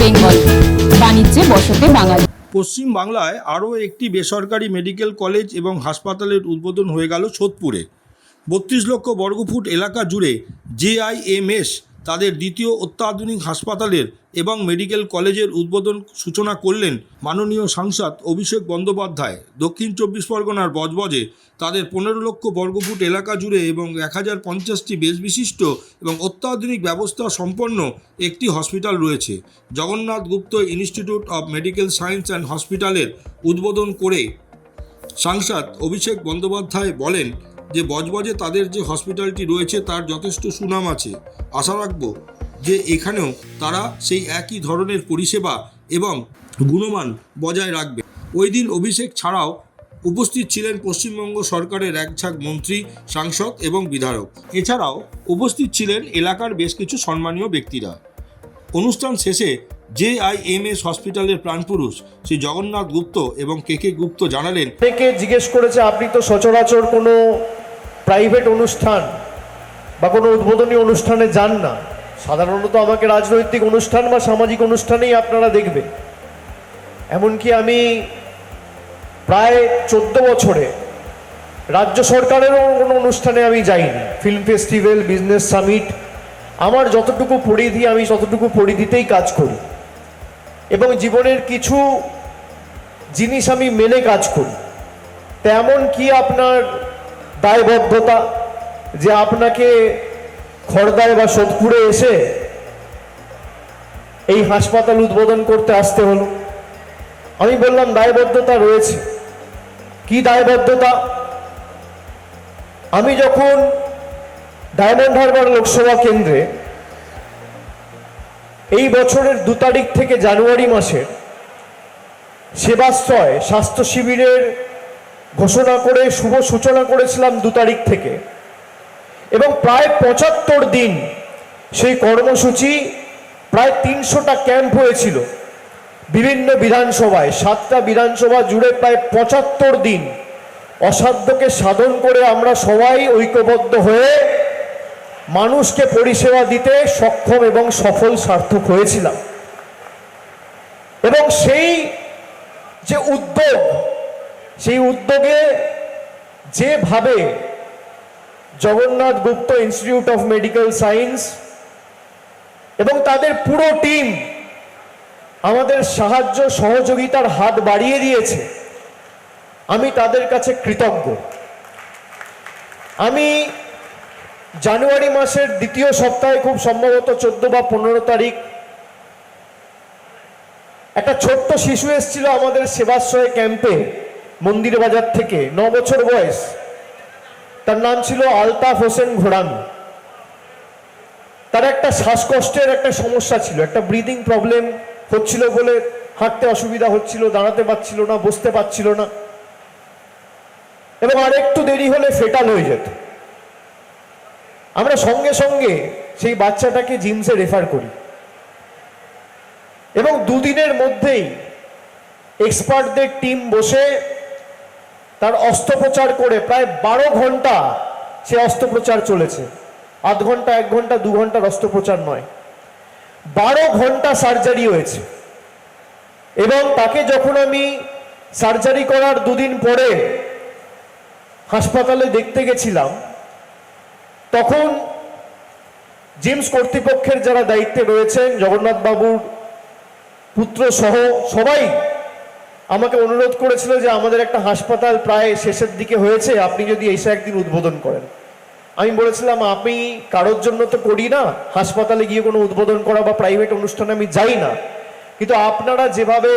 বেঙ্গল, বাণিজ্যে বসতে বাঙালি। পশ্চিম বাংলায় আরও একটি বেসরকারি মেডিকেল কলেজ এবং হাসপাতালের উদ্বোধন হয়ে গেল সোদপুরে। বত্রিশ লক্ষ বর্গফুট এলাকা জুড়ে জেআইএমএস তাদের দ্বিতীয় অত্যাধুনিক হাসপাতালের এবং মেডিকেল কলেজের উদ্বোধন সূচনা করলেন মাননীয় সাংসদ অভিষেক বন্দ্যোপাধ্যায়। দক্ষিণ চব্বিশ পরগনার বজবজে তাদের পনেরো লক্ষ বর্গফুট এলাকা জুড়ে এবং এক হাজার পঞ্চাশটি বেশ বিশিষ্ট এবং অত্যাধুনিক ব্যবস্থা সম্পন্ন একটি হসপিটাল রয়েছে। Jagannath Gupta institute of medical science and হসপিটালের উদ্বোধন করে সাংসদ অভিষেক বন্দ্যোপাধ্যায় বলেন যে, বজবজে তাদের যে হসপিটালটি রয়েছে তার যথেষ্ট সুনাম আছে। আশা রাখব যে এখানেও তারা সেই একই ধরনের পরিষেবা এবং গুণমান বজায় রাখবে। ওই দিন অভিষেক ছাড়াও উপস্থিত ছিলেন পশ্চিমবঙ্গ সরকারের এক একঝাঁক মন্ত্রী, সাংসদ এবং বিধায়ক। এছাড়াও উপস্থিত ছিলেন এলাকার বেশ কিছু সম্মানীয় ব্যক্তিরা। অনুষ্ঠান শেষে জে আই এম এস হসপিটালের প্রাণপুরুষ শ্রী জগন্নাথ গুপ্ত এবং কে কে গুপ্ত জানালেন অনেকে জিজ্ঞেস করেছে, আপনি তো সচরাচর কোনো প্রাইভেট অনুষ্ঠান বা কোনো উদ্বোধনী অনুষ্ঠানে যান না। সাধারণত আমাকে রাজনৈতিক অনুষ্ঠান বা সামাজিক অনুষ্ঠানেই আপনারা দেখবেন এমনকি আমি প্রায় চোদ্দ বছরে রাজ্য সরকারেরও কোনো অনুষ্ঠানে আমি যাইনি। ফিল্ম ফেস্টিভ্যাল, বিজনেস সামিট, আমার যতটুকু পরিধি আমি ততটুকু পরিধিতেই কাজ করি। এবং জীবনের কিছু জিনিস আমি মেনে কাজ করি। তেমন কি আপনার দায়বদ্ধতা যে আপনাকে খড়দায় বা সোদপুরে এসে এই হাসপাতাল উদ্বোধন করতে আসতে হলো। আমি বললাম, দায়বদ্ধতা রয়েছে। কি দায়বদ্ধতা? আমি যখন ডায়মন্ড হারবার লোকসভা কেন্দ্রে এই বছরের দু তারিখ থেকে জানুয়ারি মাসের সেবাশ্রয়, স্বাস্থ্য শিবিরের ঘোষণা করে, শুভ সূচনা করেছিলাম দু তারিখ থেকে। এবং প্রায় পঁচাত্তর দিন সেই কর্মসূচি প্রায় তিনশোটা ক্যাম্প হয়েছিল বিভিন্ন বিধানসভায়। সাতটা বিধানসভা জুড়ে প্রায় পঁচাত্তর দিন অসাধ্যকে সাধন করে আমরা সবাই ঐক্যবদ্ধ হয়ে মানুষকে পরিষেবা দিতে সক্ষম এবং সফল সার্থক হয়েছিলাম। এবং সেই যে উদ্যোগ, সেই উদ্যোগে যেভাবে Jagannath Gupta institute of medical science এবং তাদের পুরো টিম আমাদের সাহায্য সহযোগিতার হাত বাড়িয়ে দিয়েছে। আমি তাদের কাছে কৃতজ্ঞ। আমি জানুয়ারি মাসের দ্বিতীয় সপ্তাহে খুব সম্ভবত চোদ্দ বা পনেরো তারিখ একটা ছোট্ট শিশু এসেছিল আমাদের সেবাশ্রয় ক্যাম্পে মন্দির বাজার থেকে ন বছর বয়স। তার নাম ছিল আলতাফ হোসেন ঘোড়ামি তার একটা শ্বাসকষ্টের একটা সমস্যা ছিল, একটা ব্রিদিং প্রবলেম হচ্ছিল বলে হাঁটতে অসুবিধা হচ্ছিল, দাঁড়াতে পারছিল না, বসতে পারছিল না। এবং আর একটু দেরি হলে ফেটাল হয়ে যেত। আমরা সঙ্গে সঙ্গে সেই বাচ্চাটাকে জিমসে রেফার করি। এবং দুদিনের মধ্যেই এক্সপার্টদের টিম বসে তার অস্ত্রোপচার করে প্রায় বারো ঘণ্টা সে অস্ত্রোপচার চলেছে। আধ ঘণ্টা, এক ঘণ্টা, দু ঘণ্টার অস্ত্রোপচার নয়। বারো ঘণ্টা সার্জারি হয়েছে। এবং তাকে যখন আমি সার্জারি করার দুদিন পরে হাসপাতালে দেখতে গেছিলাম, তখন জিমস কর্তৃপক্ষের যারা দায়িত্বে রয়েছেন জগন্নাথ বাবুর পুত্র সহ সবাই আমাকে অনুরোধ করেছিল যে আমাদের একটা হাসপাতাল প্রায় শেষের দিকে হয়েছে, আপনি যদি এসে একদিন উদ্বোধন করেন। আমি বলেছিলাম আমি কারোর জন্য তো করি না, হাসপাতালে গিয়ে কোনো উদ্বোধন করা বা প্রাইভেট অনুষ্ঠানে আমি যাই না। কিন্তু আপনারা যেভাবে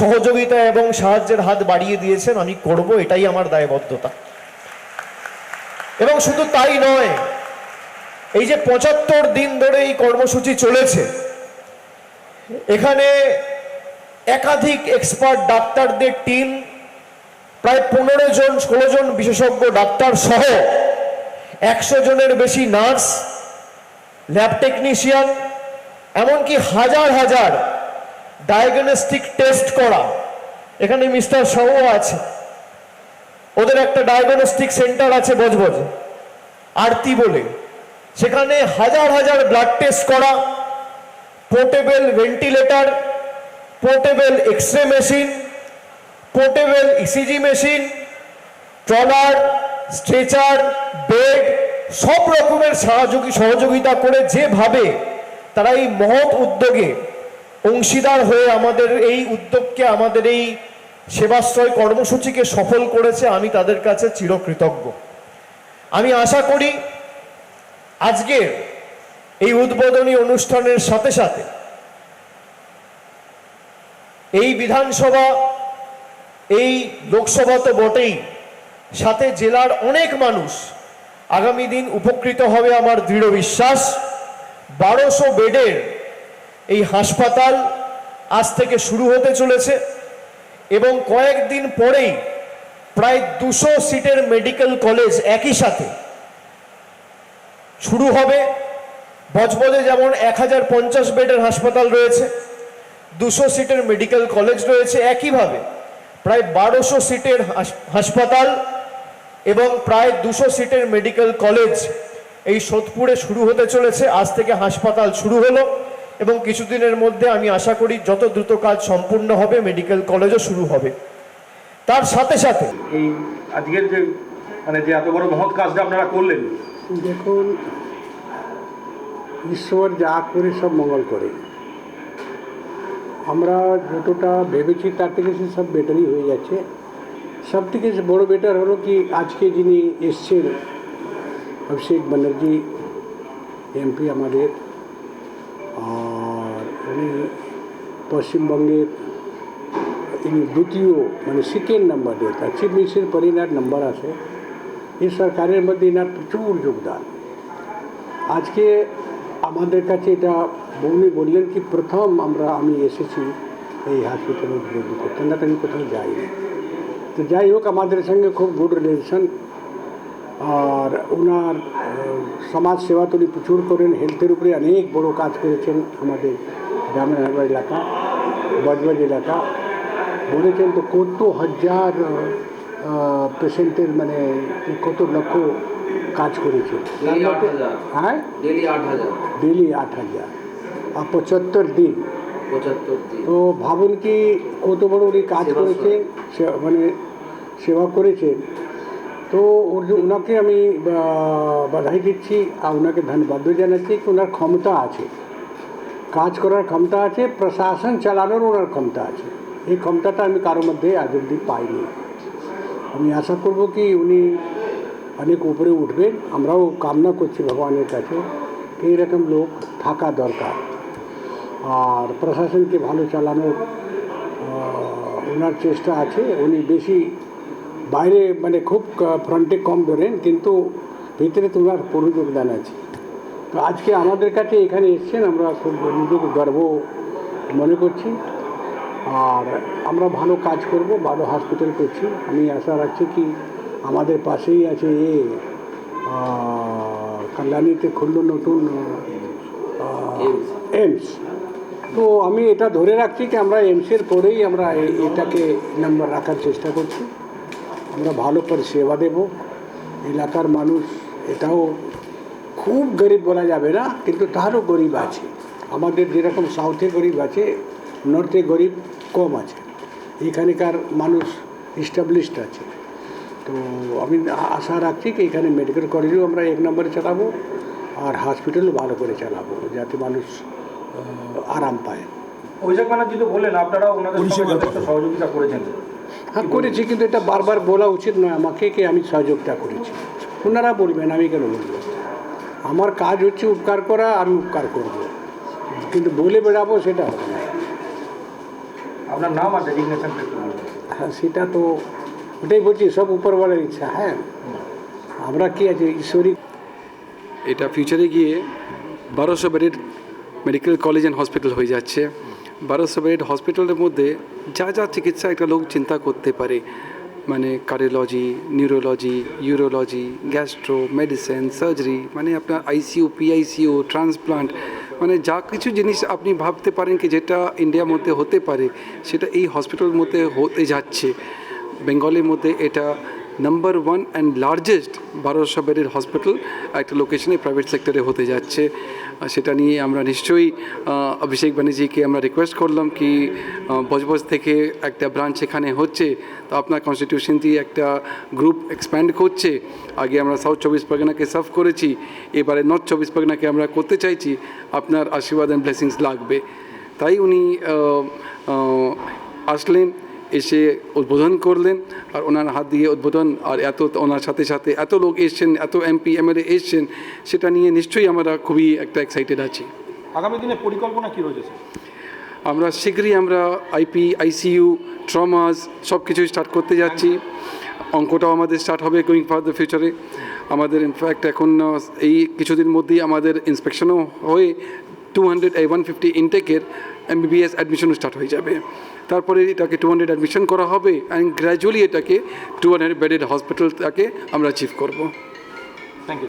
সহযোগিতা এবং সাহায্যের হাত বাড়িয়ে দিয়েছেন, আমি করব, এটাই আমার দায়বদ্ধতা। এবং শুধু তাই নয়, এই যে পঁচাত্তর দিন ধরে এই কর্মসূচি চলেছে, এখানে একাধিক এক্সপার্ট ডাক্তারদের টিম প্রায় পনেরো জন, ষোলো জন বিশেষজ্ঞ ডাক্তার সহ একশো জনের বেশি নার্স ল্যাব টেকনিশিয়ান এমনকি হাজার হাজার ডায়াগনস্টিক টেস্ট করা। এখানে মিস্টার সহ আছে। ওদের একটা ডায়াগনস্টিক সেন্টার আছে বজবজে, আরতি বলে। সেখানে হাজার হাজার ব্লাড টেস্ট করা portable ventilator portable x ray machine portable ECG machine trolley stretcher bed সব রকমের সহযোগী সহযোগিতা করে যেভাবে তারা এই মহৎ উদ্যোগে অংশীদার হয়ে আমাদের এই উদ্যোগকে, আমাদের এই সেবাশ্রয় কর্মসূচিকে সফল করেছে, আমি তাদের কাছে চিরকৃতজ্ঞ। আমি আশা করি আজকের এই উদ্বোধনী অনুষ্ঠানের সাথে সাথে এই বিধানসভা, এই লোকসভা তো বটেই। সাথে জেলার অনেক মানুষ আগামী দিন উপকৃত হবে আমার দৃঢ় বিশ্বাস। বারোশো বেডের এই হাসপাতাল আজ থেকে শুরু হতে চলেছে এবং কয়েকদিন পরেই প্রায় দুশো সিটের মেডিকেল কলেজ একই সাথে শুরু হবে। বজবজে যেমন এক হাজার পঞ্চাশ বেডের হাসপাতাল রয়েছে। দুশো সিটের মেডিকেল কলেজ রয়েছে একইভাবে। প্রায় বারোশো সিটের হাস- হাসপাতাল এবং প্রায় দুশো সিটের মেডিকেল কলেজ এই সোদপুরে শুরু হতে চলেছে। আজ থেকে হাসপাতাল শুরু হলো এবং কিছুদিনের মধ্যে আমি আশা করি যত দ্রুত কাজ সম্পূর্ণ হবে মেডিকেল কলেজও শুরু হবে। তার সাথে সাথে এই আজকের যে মানে যে এত বড় মহৎ কাজটা আপনারা করলেন। দেখুন ঈশ্বর যা করে সব মঙ্গল করে। আমরা যতটা ভেবেছি তার থেকে সে সব বেটারই হয়ে যাচ্ছে। সব থেকে বড় বেটার হলো কি, আজকে যিনি এসছেন, অভিষেক ব্যানার্জি এমপি আমাদের, আর উনি পশ্চিমবঙ্গের ইনি দ্বিতীয় মানে second number date chief minister পরে এনার নাম্বার আছে এই সরকারের মধ্যে এনার প্রচুর যোগদান। আজকে আমাদের কাছে এটা বৌনি বললেন কি প্রথম আমরা আমি এসেছি এই হসপিটালে উদ্বোধন করতে না আমি কোথাও যাইনি। তো যাই হোক আমাদের সঙ্গে খুব গুড রিলেশন আর ওনার সমাজ সেবা তো উনি প্রচুর করেন। হেলথের উপরে অনেক বড় কাজ করেছেন আমাদের গ্রামের হারবার এলাকা বজবজ এলাকা। বলেছেন তো কত হাজার পেশেন্টের মানে কত লক্ষ কাজ করেছে। হ্যাঁ? ডেলি আট হাজার। ডেলি আট হাজার। পঁচাত্তর দিন। পঁচাত্তর দিন। তো ভাবুন কি কত বড় উনি কাজ করেছেন সে- মানে সেবা করেছেন তো ওর ওনাকে আমি বাধাই দিচ্ছি আর ওনাকে ধন্যবাদ জানাচ্ছি কি ওনার ক্ষমতা আছে। কাজ করার ক্ষমতা আছে প্রশাসন চালানোর ওনার ক্ষমতা আছে। এই ক্ষমতাটা আমি কারোর মধ্যে আজ অব্দি পাইনি। আমি আশা করব কি উনি অনেক উপরে উঠবেন। আমরাও কামনা করছি ভগবানের কাছে। এইরকম লোক থাকা দরকার। আর প্রশাসনকে ভালো চালানোর ওনার চেষ্টা আছে। উনি বেশি বাইরে মানে খুব ফ্রন্টে কম ধরেন কিন্তু ভিতরে তো ওনার পুরো যোগদান আছে। তো আজকে আমাদের কাছে এখানে এসছেন আমরা খুব নিজেকে গর্ব মনে করছি। আর আমরা ভালো কাজ করব ভালো হসপিটাল করছি। আমি আশা রাখছি কি আমাদের পাশেই আছে এ কল্যাণীতে খুললো নতুন এমস। তো আমি এটা ধরে রাখছি কি আমরা এমসের পরেই আমরা এটাকে নাম্বার রাখার চেষ্টা করছি। আমরা ভালো করে সেবা দেব। এলাকার মানুষ এটাও খুব গরিব বলা যাবে না, কিন্তু তারও গরিব আছে। আমাদের যেরকম সাউথে গরিব আছে নর্থে গরিব কম আছে। এখানকার মানুষ ইস্টাবলিশড আছে। তো আমি আশা রাখছি কি এখানে মেডিকেল কলেজও আমরা এক নম্বরে চালাবো আর হসপিটালও ভালো করে চালাবো, যাতে মানুষ আরাম পায়। অভিষেক ব্যানার্জি তো বললেন আপনারা ওনাদের সহযোগিতা করেছেন। হ্যাঁ করেছি কিন্তু এটা বারবার বলা উচিত নয়। আমাকে কে আমি সহযোগিতা করেছি? ওনারা বলবেন আমি কেন বলব? আমার কাজ হচ্ছে উপকার করা আমি উপকার করব। কিন্তু বলে বেড়াবো সেটা হবে না। আপনার নাম আর ডেজিগনেশন হ্যাঁ সেটা তো ওটাই বলছি সব উপরওয়ালার ইচ্ছা। হ্যাঁ আমরা কি আছে? ঈশ্বরী এটা ফিউচারে গিয়ে বারোশো বেডের মেডিকেল কলেজ অ্যান্ড হসপিটাল হয়ে যাচ্ছে। বারোশো বেড হসপিটালের মধ্যে যা যা চিকিৎসা একটা লোক চিন্তা করতে পারে মানে cardiology neurology urology gastro medicine surgery মানে আপনার আইসিইউ পিআইসিইউ ট্রান্সপ্লান্ট মানে যা কিছু জিনিস আপনি ভাবতে পারেন কি যেটা ইন্ডিয়ার মধ্যে হতে পারে, সেটা এই হসপিটালের মধ্যে হতে যাচ্ছে। বেঙ্গলের মধ্যে এটা নাম্বার ওয়ান অ্যান্ড লার্জেস্ট বারোশো বেডের হসপিটাল একটা লোকেশনে প্রাইভেট সেক্টরে হতে যাচ্ছে। সেটা নিয়ে আমরা নিশ্চয়ই অভিষেক ব্যানার্জিকে আমরা রিকোয়েস্ট করলাম কি বজবজ থেকে একটা ব্রাঞ্চ এখানে হচ্ছে, তো আপনার কনস্টিটিউশন দিয়ে একটা গ্রুপ এক্সপ্যান্ড করছে। আগে আমরা সাউথ চব্বিশ পরগনাকে সার্ভ করেছি, এবারে নর্থ চব্বিশ পরগনাকে আমরা করতে চাইছি, আপনার আশীর্বাদ অ্যান্ড ব্লেসিংস লাগবে। তাই উনি আসলেন। এসে উদ্বোধন করলেন আর ওনার হাত দিয়ে উদ্বোধন আর এত ওনার সাথে সাথে এত লোক এসছেন এত এমপি এমএলএ এসছেন সেটা নিয়ে নিশ্চয়ই আমরা খুবই একটা এক্সাইটেড আছি। আগামী দিনে পরিকল্পনা কী রয়েছে আমরা শীঘ্রই আমরা আইপি আইসিইউ ট্রমাস সব কিছুই স্টার্ট করতে যাচ্ছি। অঙ্কটাও আমাদের স্টার্ট হবে গোয়িং ফর দ্য ফিউচারে আমাদের ইনফ্যাক্ট এখন এই কিছুদিন মধ্যেই আমাদের ইন্সপেকশনও হয়ে টু হান্ড্রেড ওয়ান ফিফটি ইনটেকের এমবিবিএস অ্যাডমিশনও স্টার্ট হয়ে যাবে। তারপরে এটাকে টু হান্ড্রেড অ্যাডমিশন করা হবে অ্যান্ড গ্র্যাজুয়ালি এটাকে টু হান্ড্রেড বেডেড হসপিটালটাকে আমরা অ্যাচিভ করব। Thank you